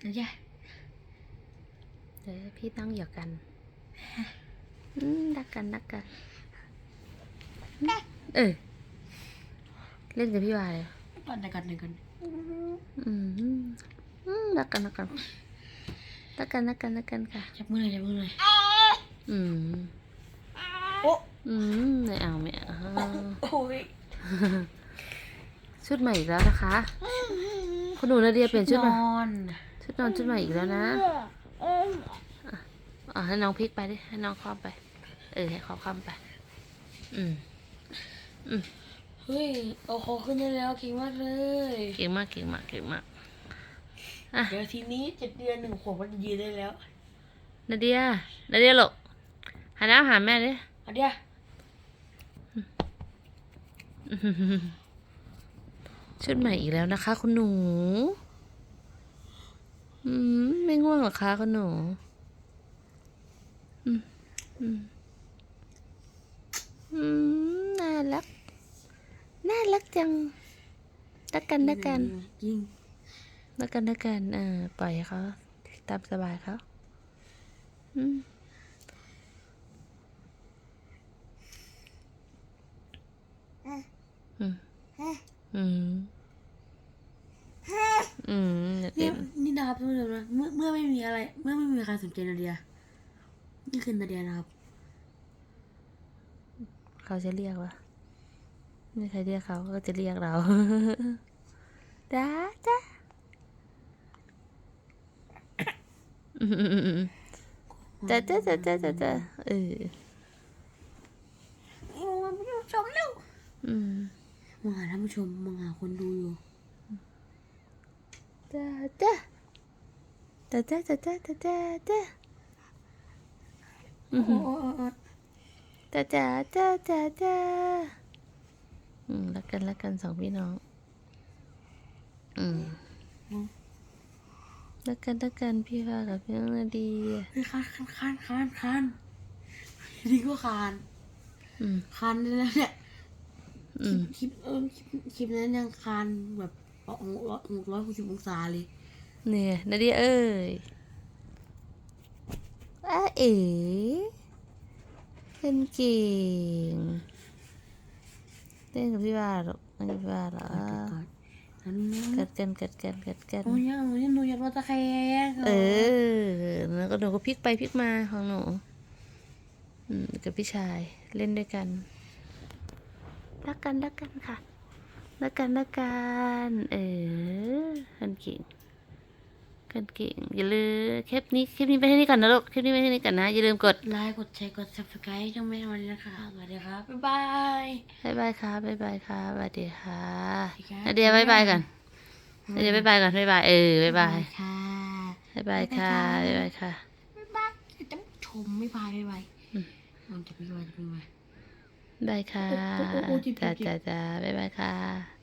เดี๋ยวจ้ะเดี๋ยวพี่ตั้งเหยียกกันอืมรักกันรักกัน เออเล่นกับพี่วาเลยก่อนเดี๋ยวก่อนเดี๋ยวก่อนอืมอืมรักกันรักกันรักกันรักกันรักกันค่ะจับมือเลยจับมือเลยอืมโอ้อืมไม่เอาไม่เอาโอ้ยชุดใหม่อีกแล้วนะคะ คุณหนูนาเดียเปลี่ยนชุดนใหม่อน ชุดนอนชุดใหม่อีกแล้วนะอะให้น้องพลิกไปดิ ให้น้องครอบไป เออ ให้เขาครอบไปอืม เฮ้ย เอาคอขึ้นได้แล้วเก่งมากเลย เก่งมาก เก่งมาก เก่งมากเดี๋ยวทีนี้เจ็ดเดือนหนึ่งขวบมันจะยืนได้แล้ว นาเดีย นาเดียหลกหันหน้าหาแม่ดิอันเดียวชุดใหม่อีกแล้วนะคะ คุณหนู อืมไม่ง่วงหรอคะคุณหนูอืมอืมอืมน่ารัก น่ารักจังรักกันรักกันยิงรักกันรักกันเออปล่อยเขาตามสบายเขาอืมอืมอืม อืมเดี๋ยว นี่ เต็ม นี่นะครับท่านผู้ชมนะ เมื่อเมื่อไม่มีอะไร เมื่อไม่มีใครสนใจนาเดีย นี่คือนาเดียนะครับ เขาจะเรียกว่าไม่ใครเรียกเขาก็จะเรียกเราจ้าจ้าอืมอืมอืมอืมจ้าจ้าจ้าจ้าจ้าจ้าเออโอ้ยผู้ชมเร็วอืมมองหาท่านผู้ชมมองหาคนดูอยู่จ้าจ้า จ้าจ้าจ้าจ้าจ้าจ้าจ้าอืมโอ้โอ้โอ้โอ้จ้าจ้าจ้าจ้าจ้าอืมรักกันรักกันสองพี่น้อง อืมรักกันรักกันพี่ฟ้ากับพี่น้องนาดีเฮ้ยคานคานคานคานนี่ก็คานอืมคานได้แล้วเนี่ยอืมคลิปเออคลิปคลิปนั้นยังคานแบบหกร้อยหกร้อยหกสิบองศาเลย เนี่ยนาดีเอ้ยอ้าเอ๋เล่นเก่งเล่นกับพี่ว่าหรอกไม่กับพี่ว่าหรอกอันนี้กัดกันกัดกันกัดกันโอ้ยยังยังหนูอยากมาตะแคงเออแล้วก็หนูก็พลิกไปพลิกมาของหนูอืมกับพี่ชายเล่นด้วยกันรักกันรักกันค่ะรักกันรักกันเออกันเก่ง กันเก่งอย่าลืมคลิปนี้คลิปนี้ไปที่นี่ก่อนนะลูกคลิปนี้ไปที่นี่ก่อนนะอย่าลืมกดไลค์กดแชร์กด subscribe ช่องแม่วันนี้นะคะสวัสดีครับบ๊ายบายบายบายค่ะบายบายค่ะสวัสดีค่ะสวัสดีครับนาเดียบายบายก่อนนาเดียบายบายก่อนบายบายเออบายบายค่ะบายบายค่ะบายบายค่ะบ๊ายบายจะชมไม่บายบ๊ายบายอืมมันจะบ๊ายบายจะบ๊ายบายบายค่ะโอ้โอ้โอ้จิบจิบจ้าจิบจ้าจ้าบายบายค่ะ